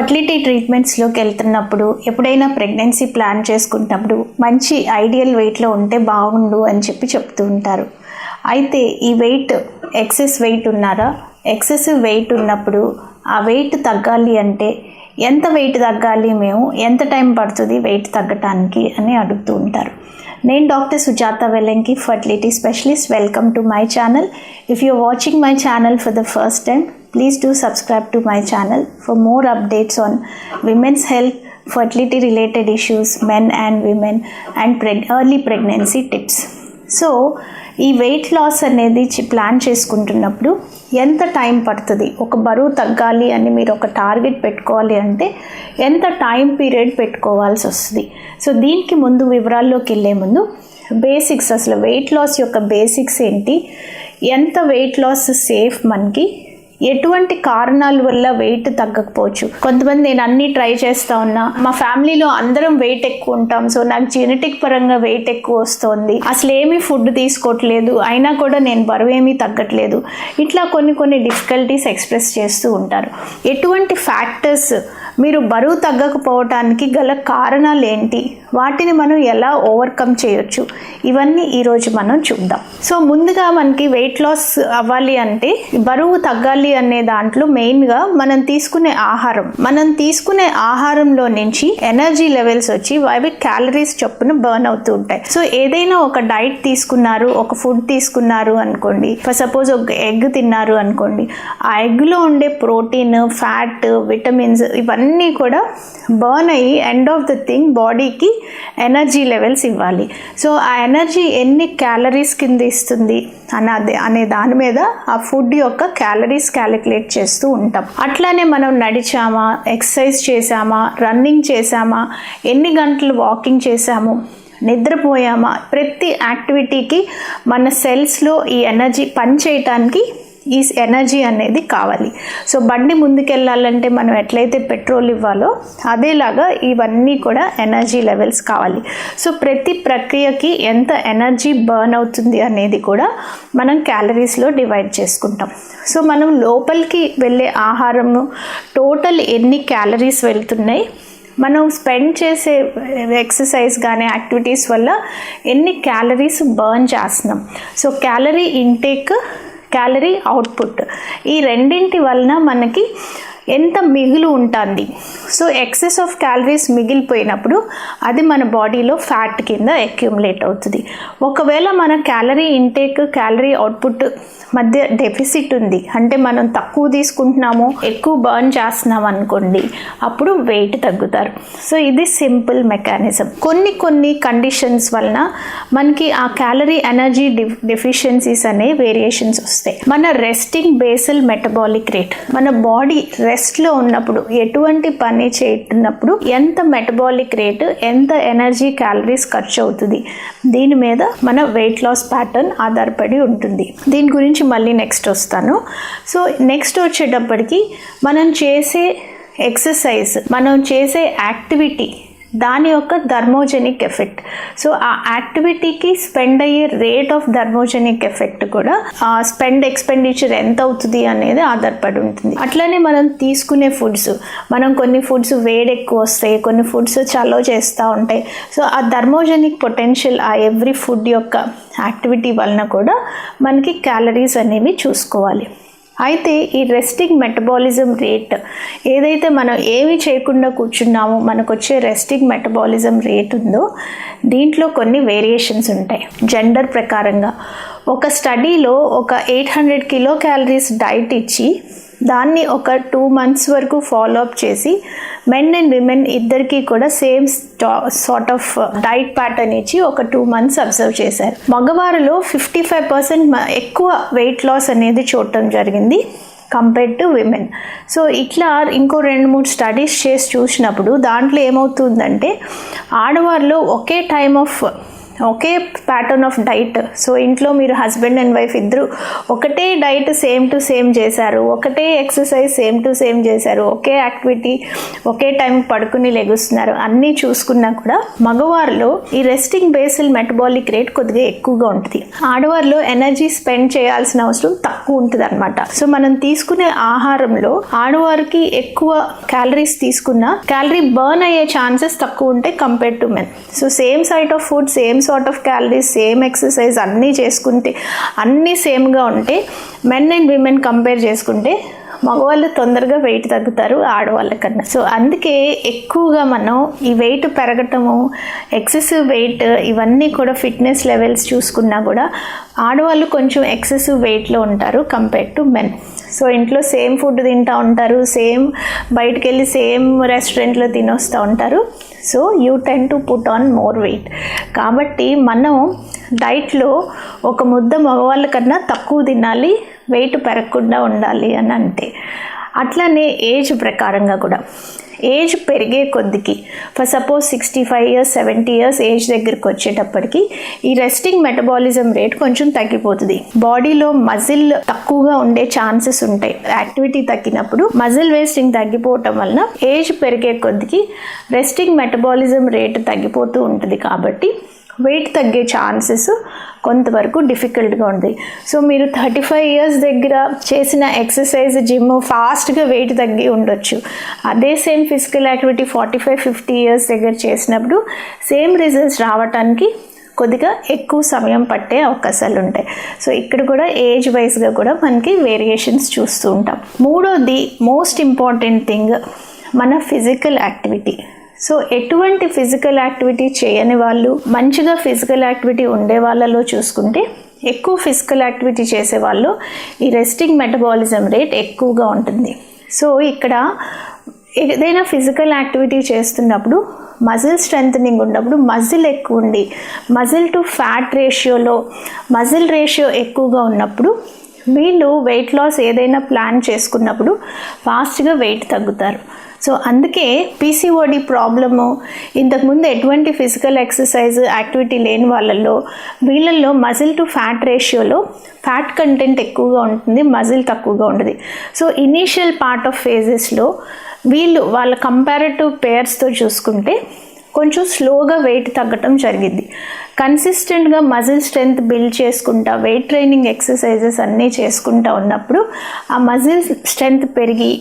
Fertility ట్రీట్మెంట్స్లోకి వెళ్తున్నప్పుడు ఎప్పుడైనా pregnancy plan చేసుకుంటున్నప్పుడు మంచి ఐడియల్ వెయిట్లో ఉంటే బాగుండు అని చెప్పి చెప్తూ ఉంటారు. అయితే ఈ వెయిట్ ఎక్సెస్ వెయిట్ ఉన్నారా? ఎక్సెసివ్ వెయిట్ ఉన్నప్పుడు ఆ వెయిట్ తగ్గాలి అంటే ఎంత వెయిట్ తగ్గాలి మేము? ఎంత టైం పడుతుంది వెయిట్ తగ్గటానికి అని అడుగుతూ ఉంటారు. నేను doctor Sujatha Vellanki fertility specialist welcome to my channel if you watching my channel for the first time please do subscribe to my channel for more updates on women's health fertility related issues men and women and preg- early pregnancy tips. So ఈ weight loss అనేది చి- plan చేసుకుంటున్నప్పుడు ఎంత time పడుతుంది? ఒక బరువు తగ్గాలి అని మీరు ఒక టార్గెట్ పెట్టుకోవాలి అంటే ఎంత టైం పీరియడ్ పెట్టుకోవాల్సి వస్తుంది? సో దీనికి ముందు వివరాల్లోకి వెళ్ళే ముందు బేసిక్స్ అసలు వెయిట్ లాస్ యొక్క బేసిక్స్ ఏంటి? ఎంత వెయిట్ లాస్ సేఫ్ మనకి ఎటువంటి కారణాల వల్ల వెయిట్ తగ్గకపోవచ్చు? కొంతమంది నేను అన్ని ట్రై చేస్తా ఉన్నా. మా ఫ్యామిలీలో అందరం వెయిట్ ఎక్కువ ఉంటాం. సో నాకు జెనెటిక్ పరంగా వెయిట్ ఎక్కువ వస్తుంది. అసలు ఏమీ ఫుడ్ తీసుకోవట్లేదు. అయినా కూడా నేను బరువు ఏమీ తగ్గట్లేదు. ఇట్లా కొన్ని కొన్ని డిఫికల్టీస్ ఎక్స్ప్రెస్ చేస్తూ ఉంటారు. ఎటువంటి ఫ్యాక్టర్స్ మీరు బరువు తగ్గకపోవటానికి గల కారణాలు ఏంటి వాటిని మనం ఎలా ఓవర్కమ్ చేయొచ్చు? ఇవన్నీ ఈరోజు మనం చూద్దాం. సో ముందుగా మనకి వెయిట్ లాస్ అవ్వాలి అంటే బరువు తగ్గాలి అనే దాంట్లో మెయిన్గా మనం తీసుకునే ఆహారం. మనం తీసుకునే ఆహారంలో నుంచి ఎనర్జీ లెవెల్స్ వచ్చి అవి క్యాలరీస్ చొప్పున బర్న్ అవుతూ ఉంటాయి. సో ఏదైనా ఒక డైట్ తీసుకున్నారు ఒక ఫుడ్ తీసుకున్నారు అనుకోండి ఫర్ సపోజ్ ఒక ఎగ్ తిన్నారు అనుకోండి ఆ ఎగ్లో ఉండే ప్రోటీన్ ఫ్యాట్ విటమిన్స్ ఇవన్నీ కూడా బర్న్ అయ్యి ఎండ్ ఆఫ్ ద థింగ్ బాడీకి ఎనర్జీ లెవెల్స్ ఇవ్వాలి. సో ఆ ఎనర్జీ ఎన్ని క్యాలరీస్ కింద ఇస్తుంది అన్నది అనే దాని మీద ఆ ఫుడ్ యొక్క క్యాలరీస్ క్యాలిక్యులేట్ చేస్తూ ఉంటాం. అట్లానే మనం నడిచామా ఎక్సర్సైజ్ చేసామా రన్నింగ్ చేసామా ఎన్ని గంటలు వాకింగ్ చేసాము నిద్రపోయామా ప్రతి యాక్టివిటీకి మన సెల్స్లో ఈ ఎనర్జీ పని చేయటానికి ఈ ఎనర్జీ అనేది కావాలి. సో బండి ముందుకెళ్ళాలంటే మనం ఎట్లయితే పెట్రోల్ ఇవ్వాలో అదేలాగా ఇవన్నీ కూడా ఎనర్జీ లెవెల్స్ కావాలి. సో ప్రతి ప్రక్రియకి ఎంత ఎనర్జీ బర్న్ అవుతుంది అనేది కూడా మనం క్యాలరీస్లో డివైడ్ చేసుకుంటాం. సో మనం లోపలికి వెళ్ళే ఆహారము టోటల్ ఎన్ని క్యాలరీస్ వెళ్తున్నాయి మనం స్పెండ్ చేసే ఎక్సర్సైజ్ కానీ యాక్టివిటీస్ వల్ల ఎన్ని క్యాలరీస్ బర్న్ చేస్తున్నాం. So calorie intake calorie output ఈ రెండింటి వలన మనకి ఎంత మిగులు ఉంటుంది. సో ఎక్సెస్ ఆఫ్ క్యాలరీస్ మిగిలిపోయినప్పుడు అది మన బాడీలో ఫ్యాట్ కింద అక్యుములేట్ అవుతుంది. ఒకవేళ మన క్యాలరీ ఇంటేక్ క్యాలరీ అవుట్పుట్ మధ్య డెఫిసిట్ ఉంది అంటే మనం తక్కువ తీసుకుంటున్నాము ఎక్కువ బర్న్ చేస్తున్నాం అనుకోండి అప్పుడు వెయిట్ తగ్గుతారు. సో ఇది సింపుల్ మెకానిజం కొన్ని కొన్ని కండిషన్స్ వలన మనకి ఆ క్యాలరీ ఎనర్జీ డెఫిషియన్సీస్ అనే వేరియేషన్స్ వస్తాయి. మన రెస్టింగ్ బేసల్ మెటబాలిక్ రేట్ మన బాడీ రెస్ట్లో ఉన్నప్పుడు ఎటువంటి పని చేస్తున్నప్పుడు ఎంత మెటబాలిక్ రేట్ ఎంత ఎనర్జీ క్యాలరీస్ ఖర్చు అవుతుంది దీని మీద మన వెయిట్ లాస్ ప్యాటర్న్ ఆధారపడి ఉంటుంది. దీని గురించి మళ్ళీ నెక్స్ట్ వస్తాను. సో నెక్స్ట్ వచ్చేటప్పటికి మనం చేసే ఎక్సర్సైజ్ మనం చేసే యాక్టివిటీ దాని యొక్క ధర్మోజెనిక్ ఎఫెక్ట్. సో ఆ యాక్టివిటీకి స్పెండ్ అయ్యే రేట్ ఆఫ్ ధర్మోజెనిక్ ఎఫెక్ట్ కూడా ఆ స్పెండ్ ఎక్స్పెండిచర్ ఎంత అవుతుంది అనేది ఆధారపడి ఉంటుంది. అట్లనే మనం తీసుకునే ఫుడ్స్ మనం కొన్ని ఫుడ్స్ వేడి ఎక్కువ వస్తాయి కొన్ని ఫుడ్స్ చలో చేస్తూ ఉంటాయి. సో ఆ ధర్మోజెనిక్ పొటెన్షియల్ ఆ ఎవ్రీ ఫుడ్ యొక్క యాక్టివిటీ వలన కూడా మనకి క్యాలరీస్ అనేవి చూసుకోవాలి. అయితే ఈ రెస్టింగ్ మెటబాలిజం రేట్ ఏదైతే మనం ఏమి చేయకుండా కూర్చున్నామో మనకు వచ్చే రెస్టింగ్ మెటబాలిజం రేట్ ఉందో దీంట్లో కొన్ని వేరియేషన్స్ ఉంటాయి. జెండర్ ప్రకారంగా ఒక స్టడీలో ఒక eight hundred kilo calories diet ఇచ్చి దాన్ని ఒక టూ మంత్స్ వరకు ఫాలో అప్ చేసి మెన్ అండ్ విమెన్ ఇద్దరికి కూడా same sort of diet pattern ఇచ్చి ఒక టూ మంత్స్ అబ్జర్వ్ చేశారు. మగవారిలో ఫిఫ్టీ ఫైవ్ పర్సెంట్ ఎక్కువ వెయిట్ లాస్ అనేది చూడటం జరిగింది కంపేర్డ్ టు విమెన్ సో ఇట్లా ఇంకో రెండు మూడు స్టడీస్ చేసి చూసినప్పుడు దాంట్లో ఏమవుతుందంటే ఆడవారిలో ఒకే టైం ఆఫ్ ఒకే ప్యాటర్న్ ఆఫ్ డైట్ సో ఇంట్లో మీరు హస్బెండ్ అండ్ వైఫ్ ఇద్దరు ఒకటే డైట్ సేమ్ టు సేమ్ చేశారు. ఒకటే ఎక్సర్సైజ్ సేమ్ టు సేమ్ చేశారు. ఒకే యాక్టివిటీ ఒకే టైం పడుకుని లెగుస్తున్నారు. అన్నీ చూసుకున్నా కూడా మగవారిలో ఈ రెస్టింగ్ బేసిల్ మెటబాలిక్ రేట్ కొద్దిగా ఎక్కువగా ఉంటుంది. ఆడవారిలో ఎనర్జీ స్పెండ్ చేయాల్సిన అవసరం తక్కువ ఉంటుంది అనమాట సో మనం తీసుకునే ఆహారంలో ఆడవారికి ఎక్కువ క్యాలరీస్ తీసుకున్నా క్యాలరీ బర్న్ అయ్యే ఛాన్సెస్ తక్కువ ఉంటాయి compare to men so same sight of food same sort of calories same exercise అన్నీ చేసుకుంటే అన్నీ సేమ్గా ఉంటే మెన్ అండ్ విమెన్ కంపేర్ చేసుకుంటే మగవాళ్ళు తొందరగా వెయిట్ తగ్గుతారు ఆడవాళ్ళ కన్నా. సో అందుకే ఎక్కువగా మనం ఈ వెయిట్ పెరగటము ఎక్సెసివ్ వెయిట్ ఇవన్నీ కూడా ఫిట్నెస్ లెవెల్స్ చూసుకున్నా కూడా ఆడవాళ్ళు కొంచెం ఎక్సెసివ్ వెయిట్లో ఉంటారు కంపేర్ టు మెన్ సో ఇంట్లో సేమ్ ఫుడ్ తింటూ ఉంటారు సేమ్ బయటకు వెళ్ళి సేమ్ రెస్టారెంట్లో తినొస్తూ ఉంటారు. So you tend to put on more weight. కాబట్టి మనం డైట్లో ఒక ముద్ద మగవాళ్ళ కన్నా తక్కువ తినాలి వెయిట్ పెరగకుండా ఉండాలి అని అంటే. అట్లానే ఏజ్ ప్రకారంగా కూడా. ఏజ్ పెరిగే కొద్దికి for suppose sixty five years seventy years age దగ్గరికి వచ్చేటప్పటికి ఈ రెస్టింగ్ మెటబాలిజం రేట్ కొంచెం తగ్గిపోతుంది. బాడీలో మజిల్ తక్కువగా ఉండే ఛాన్సెస్ ఉంటాయి. యాక్టివిటీ తగ్గినప్పుడు మజిల్ వేస్టింగ్ తగ్గిపోవటం వలన ఏజ్ పెరిగే కొద్దికి రెస్టింగ్ మెటబాలిజం రేట్ తగ్గిపోతూ ఉంటుంది కాబట్టి వెయిట్ తగ్గే ఛాన్సెస్ కొంతవరకు డిఫికల్ట్గా ఉంది. సో మీరు థర్టీ ఫైవ్ ఇయర్స్ దగ్గర చేసిన ఎక్సర్సైజ్ జిమ్ ఫాస్ట్గా వెయిట్ తగ్గి ఉండొచ్చు. అదే same physical activity forty five fifty years దగ్గర చేసినప్పుడు సేమ్ రిజల్ట్స్ రావటానికి కొద్దిగా ఎక్కువ సమయం పట్టే అవకాశాలు ఉంటాయి. సో ఇక్కడ కూడా ఏజ్ వైజ్గా కూడా మనకి వేరియేషన్స్ చూస్తూ ఉంటాం. మూడోది మోస్ట్ ఇంపార్టెంట్ థింగ్ మన ఫిజికల్ యాక్టివిటీ సో ఎటువంటి ఫిజికల్ యాక్టివిటీ చేయని వాళ్ళు మంచిగా ఫిజికల్ యాక్టివిటీ ఉండే వాళ్ళలో చూసుకుంటే ఎక్కువ ఫిజికల్ యాక్టివిటీ చేసే వాళ్ళు ఈ రెస్టింగ్ మెటబాలిజం రేట్ ఎక్కువగా ఉంటుంది. సో ఇక్కడ ఏదైనా ఫిజికల్ యాక్టివిటీ చేస్తున్నప్పుడు మజిల్ స్ట్రెంథనింగ్ ఉన్నప్పుడు మజిల్ ఎక్కువ ఉండి మజిల్ టు ఫ్యాట్ రేషియోలో మజిల్ రేషియో ఎక్కువగా ఉన్నప్పుడు వీళ్ళు వెయిట్ లాస్ ఏదైనా ప్లాన్ చేసుకున్నప్పుడు ఫాస్ట్గా వెయిట్ తగ్గుతారు. సో అందుకే పీసీఓడి ప్రాబ్లము ఇంతకుముందు ఎటువంటి ఫిజికల్ ఎక్సర్సైజ్ యాక్టివిటీ లేని వాళ్ళల్లో వీళ్ళల్లో మజిల్ టు ఫ్యాట్ రేషియోలో ఫ్యాట్ కంటెంట్ ఎక్కువగా ఉంటుంది మజిల్ తక్కువగా ఉంటుంది. సో ఇనీషియల్ పార్ట్ ఆఫ్ ఫేజెస్లో వీళ్ళు వాళ్ళ కంపారిటివ్ పేర్స్తో చూసుకుంటే కొంచెం స్లోగా వెయిట్ తగ్గటం జరిగింది కన్సిస్టెంట్గా మజిల్ స్ట్రెంగ్త్ బిల్డ్ చేసుకుంటా వెయిట్ ట్రైనింగ్ ఎక్సర్సైజెస్ అన్నీ చేసుకుంటా ఉన్నప్పుడు ఆ మజిల్ స్ట్రెంగ్త్ పెరిగి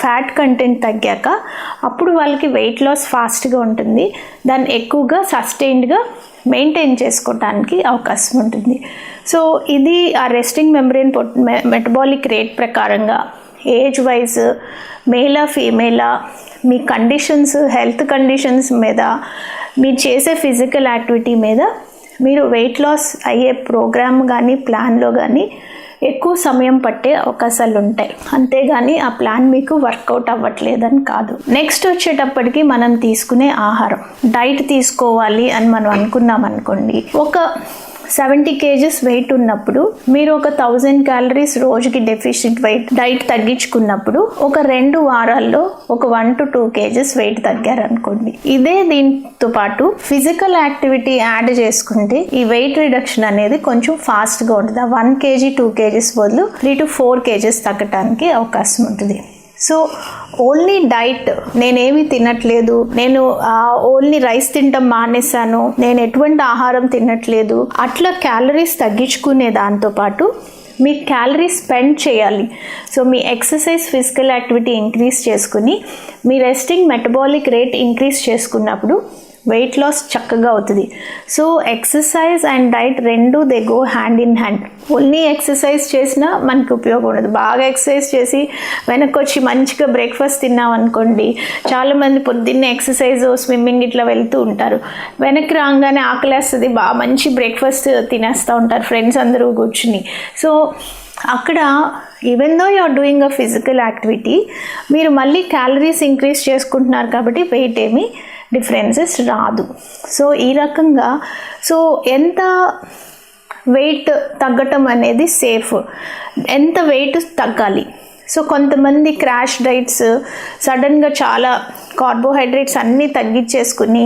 ఫ్యాట్ కంటెంట్ తగ్గాక అప్పుడు వాళ్ళకి వెయిట్ లాస్ ఫాస్ట్గా ఉంటుంది. దాన్ని ఎక్కువగా సస్టైన్డ్గా మెయింటైన్ చేసుకోవటానికి అవకాశం ఉంటుంది. సో ఇది ఆ రెస్టింగ్ మెమరీన్ మెటబాలిక్ రేట్ ప్రకారంగా ఏజ్ వైజ్ మేలా ఫీమేలా మీ కండిషన్స్ హెల్త్ కండిషన్స్ మీద మీరు చేసే ఫిజికల్ యాక్టివిటీ మీద మీరు వెయిట్ లాస్ అయ్యే ప్రోగ్రామ్ కానీ ప్లాన్లో కానీ ఎక్కువ సమయం పట్టే అవకాశాలు ఉంటాయి. అంతేగాని ఆ ప్లాన్ మీకు వర్కౌట్ అవ్వట్లేదని కాదు. నెక్స్ట్ వచ్చేటప్పటికి మనం తీసుకునే ఆహారం. డైట్ తీసుకోవాలి అని మనం అనుకున్నాం అనుకోండి ఒక సెవెంటీ కేజెస్ వెయిట్ ఉన్నప్పుడు మీరు ఒక థౌజండ్ క్యాలరీస్ రోజుకి డెఫిషియెంట్ వెయిట్ డైట్ తగ్గించుకున్నప్పుడు ఒక రెండు వారాల్లో ఒక one to two kgs weight తగ్గారనుకోండి. ఇదే దీంతో పాటు ఫిజికల్ యాక్టివిటీ యాడ్ చేసుకుంటే ఈ వెయిట్ రిడక్షన్ అనేది కొంచెం ఫాస్ట్గా ఉంటుంది. వన్ కేజీ టూ కేజీస్ బదులు త్రీ టు ఫోర్ కేజెస్ తగ్గటానికి అవకాశం ఉంటుంది. సో ఓన్లీ డైట్ నేనేమి తినట్లేదు. నేను ఓన్లీ రైస్ తినడం మానేశాను. నేను ఎటువంటి ఆహారం తినట్లేదు. అట్లా క్యాలరీస్ తగ్గించుకునే దాంతోపాటు మీ క్యాలరీ స్పెండ్ చేయాలి. సో మీ ఎక్సర్సైజ్ ఫిజికల్ యాక్టివిటీ ఇంక్రీజ్ చేసుకుని మీ రెస్టింగ్ మెటబాలిక్ రేట్ ఇంక్రీజ్ చేసుకున్నప్పుడు వెయిట్ లాస్ చక్కగా అవుతుంది. సో ఎక్సర్సైజ్ అండ్ డైట్ రెండు they go hand in hand only exercise చేసినా మనకి ఉపయోగం ఉండదు. బాగా ఎక్సర్సైజ్ చేసి వెనక్కి వచ్చి మంచిగా బ్రేక్ఫాస్ట్ తిన్నాం అనుకోండి చాలామంది పొద్దున్నే ఎక్సర్సైజ్ స్విమ్మింగ్ ఇట్లా వెళ్తూ ఉంటారు. వెనక్కి రాగానే ఆకలేస్తుంది బాగా మంచి బ్రేక్ఫాస్ట్ తినేస్తూ ఉంటారు ఫ్రెండ్స్ అందరూ కూర్చుని. సో అక్కడ even though are doing a physical activity మీరు మళ్ళీ క్యాలరీస్ ఇంక్రీజ్ చేసుకుంటున్నారు కాబట్టి వెయిట్ ఏమీ డిఫరెన్సెస్ రాదు. సో ఈ రకంగా సో ఎంత వెయిట్ తగ్గటం అనేది సేఫ్ ఎంత వెయిట్ తగ్గాలి? సో కొంతమంది క్రాష్ డైట్స్ సడన్గా చాలా కార్బోహైడ్రేట్స్ అన్నీ తగ్గించేసుకుని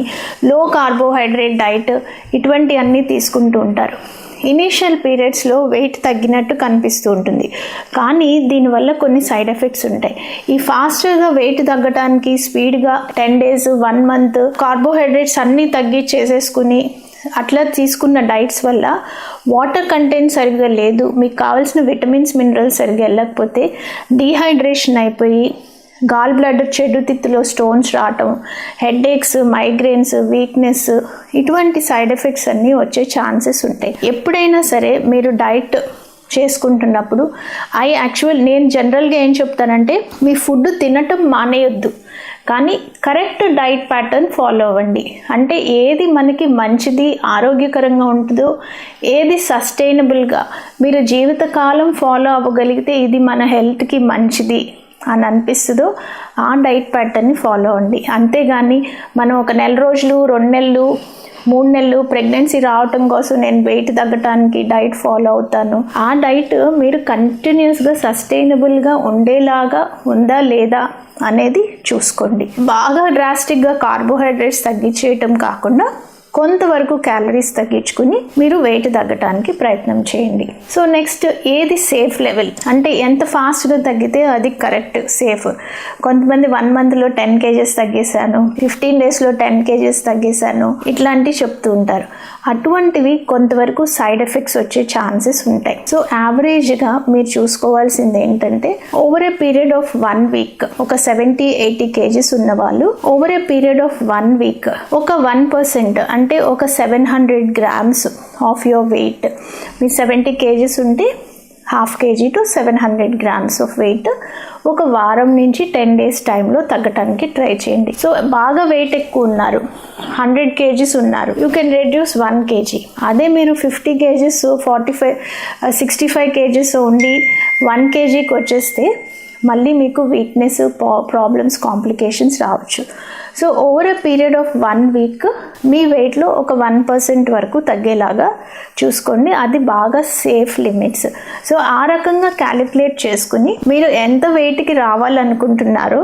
లో కార్బోహైడ్రేట్ డైట్ ఇటువంటి అన్నీ తీసుకుంటూ ఉంటారు. ఇనీషియల్ పీరియడ్స్లో వెయిట్ తగ్గినట్టు కనిపిస్తూ ఉంటుంది. కానీ దీనివల్ల కొన్ని సైడ్ ఎఫెక్ట్స్ ఉంటాయి. ఈ ఫాస్ట్గా వెయిట్ తగ్గడానికి స్పీడ్గా ten days one month carbohydrates అన్నీ తగ్గించేసేసుకుని అట్లా తీసుకున్న డైట్స్ వల్ల వాటర్ కంటెంట్ సరిగ్గా లేదు. మీకు కావాల్సిన విటమిన్స్ మినరల్స్ సరిగ్గా వెళ్ళకపోతే డీహైడ్రేషన్ అయిపోయి గాల్ బ్లడర్ చెడు తిత్తులో స్టోన్స్ రావటం హెడేక్స్ మైగ్రేన్స్ వీక్నెస్ ఇటువంటి సైడ్ ఎఫెక్ట్స్ అన్నీ వచ్చే ఛాన్సెస్ ఉంటాయి. ఎప్పుడైనా సరే మీరు డైట్ చేసుకుంటున్నప్పుడు ఐ యాక్చువల్ నేను జనరల్గా ఏం చెప్తానంటే మీ ఫుడ్ తినటం మానేయొద్దు. కానీ కరెక్ట్ డైట్ ప్యాటర్న్ ఫాలో అవ్వండి. అంటే ఏది మనకి మంచిది ఆరోగ్యకరంగా ఉంటుందో ఏది సస్టైనబుల్గా మీరు జీవితకాలం ఫాలో అవ్వగలిగితే ఇది మన హెల్త్కి మంచిది. అని అనిపిస్తుందో ఆ డైట్ ప్యాటర్న్ని ఫాలో అవ్వండి. అంతేగాని మనం ఒక నెల రోజులు రెండు నెలలు మూడు నెలలు ప్రెగ్నెన్సీ రావటం కోసం నేను వెయిట్ తగ్గటానికి డైట్ ఫాలో అవుతాను. ఆ డైట్ మీరు కంటిన్యూస్గా సస్టైనబుల్గా ఉండేలాగా ఉందా లేదా అనేది చూసుకోండి. బాగా డ్రాస్టిక్గా కార్బోహైడ్రేట్స్ తగ్గించేయటం కాకుండా కొంతవరకు క్యాలరీస్ తగ్గించుకుని మీరు వెయిట్ తగ్గటానికి ప్రయత్నం చేయండి. సో నెక్స్ట్ ఏది సేఫ్ లెవెల్ అంటే ఎంత ఫాస్ట్గా తగ్గితే అది కరెక్ట్ సేఫ్ కొంతమంది వన్ మంత్లో టెన్ కేజెస్ తగ్గేశాను ఫిఫ్టీన్ డేస్లో టెన్ కేజెస్ తగ్గేశాను ఇట్లాంటివి చెప్తూ ఉంటారు. అటువంటివి కొంతవరకు సైడ్ ఎఫెక్ట్స్ వచ్చే ఛాన్సెస్ ఉంటాయి. సో యావరేజ్గా మీరు చూసుకోవాల్సింది ఏంటంటే over a period of one week ఒక సెవెంటీ ఎయిటీ కేజీస్ ఉన్న వాళ్ళు over a period of one week ఒక వన్ పర్సెంట్ అంటే అంటే ఒక seven hundred grams of your weight me seventy kgs ఉంటే half kg to seven hundred grams of weight ఒక వారం నుంచి టెన్ డేస్ టైంలో తగ్గటానికి ట్రై చేయండి. సో బాగా వెయిట్ ఎక్కువ ఉన్నారు. హండ్రెడ్ కేజీస్ ఉన్నారు. You can reduce one kg అదే మీరు fifty kgs forty five sixty five kgs ఉండి వన్ కేజీకి వచ్చేస్తే మళ్ళీ మీకు వీక్నెస్ ప్రాబ్లమ్స్ కాంప్లికేషన్స్ రావచ్చు. So over a period of one week మీ వెయిట్లో ఒక వన్ పర్సెంట్ వరకు తగ్గేలాగా చూసుకోండి. అది బాగా సేఫ్ లిమిట్స్ సో ఆ రకంగా క్యాలిక్యులేట్ చేసుకుని మీరు ఎంత వెయిట్కి రావాలనుకుంటున్నారో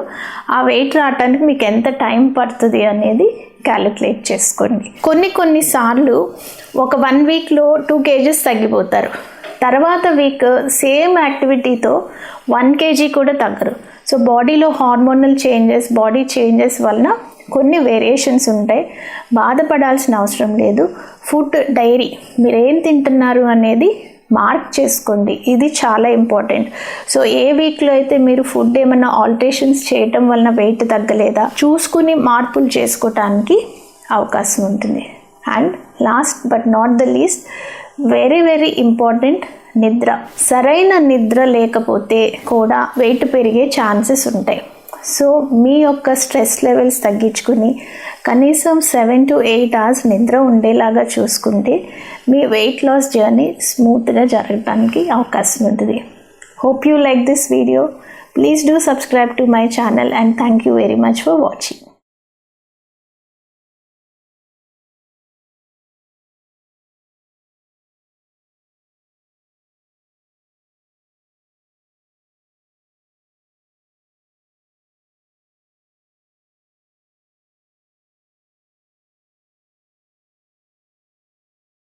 ఆ వెయిట్ రావడానికి మీకు ఎంత టైం పడుతుంది అనేది క్యాలిక్యులేట్ చేసుకోండి. కొన్ని కొన్నిసార్లు ఒక వన్ వీక్లో టూ కేజెస్ తగ్గిపోతారు. తర్వాత వీక్ సేమ్ యాక్టివిటీతో వన్ కేజీ కూడా తగ్గరు. సో బాడీలో హార్మోనల్ చేంజెస్ బాడీ చేంజెస్ వలన కొన్ని వేరియేషన్స్ ఉంటాయి. బాధపడాల్సిన అవసరం లేదు. ఫుడ్ డైరీ మీరు ఏం తింటున్నారు అనేది మార్క్ చేసుకోండి. ఇది చాలా ఇంపార్టెంట్ సో ఏ వీక్లో అయితే మీరు ఫుడ్ ఏమైనా ఆల్టరేషన్స్ చేయటం వలన వెయిట్ తగ్గలేదా? చూసుకుని మార్పులు చేసుకోవటానికి అవకాశం ఉంటుంది. And last but not the least very very important నిద్ర. సరైన నిద్ర లేకపోతే కూడా వెయిట్ పెరిగే ఛాన్సెస్ ఉంటాయి. సో మీ యొక్క స్ట్రెస్ లెవెల్స్ తగ్గించుకుని కనీసం సెవెన్ టు ఎయిట్ అవర్స్ నిద్ర ఉండేలాగా చూసుకుంటే మీ వెయిట్ లాస్ జర్నీ స్మూత్గా జరగడానికి అవకాశం ఉంటుంది. Hope you like this video please do subscribe to my channel and thank you very much for watching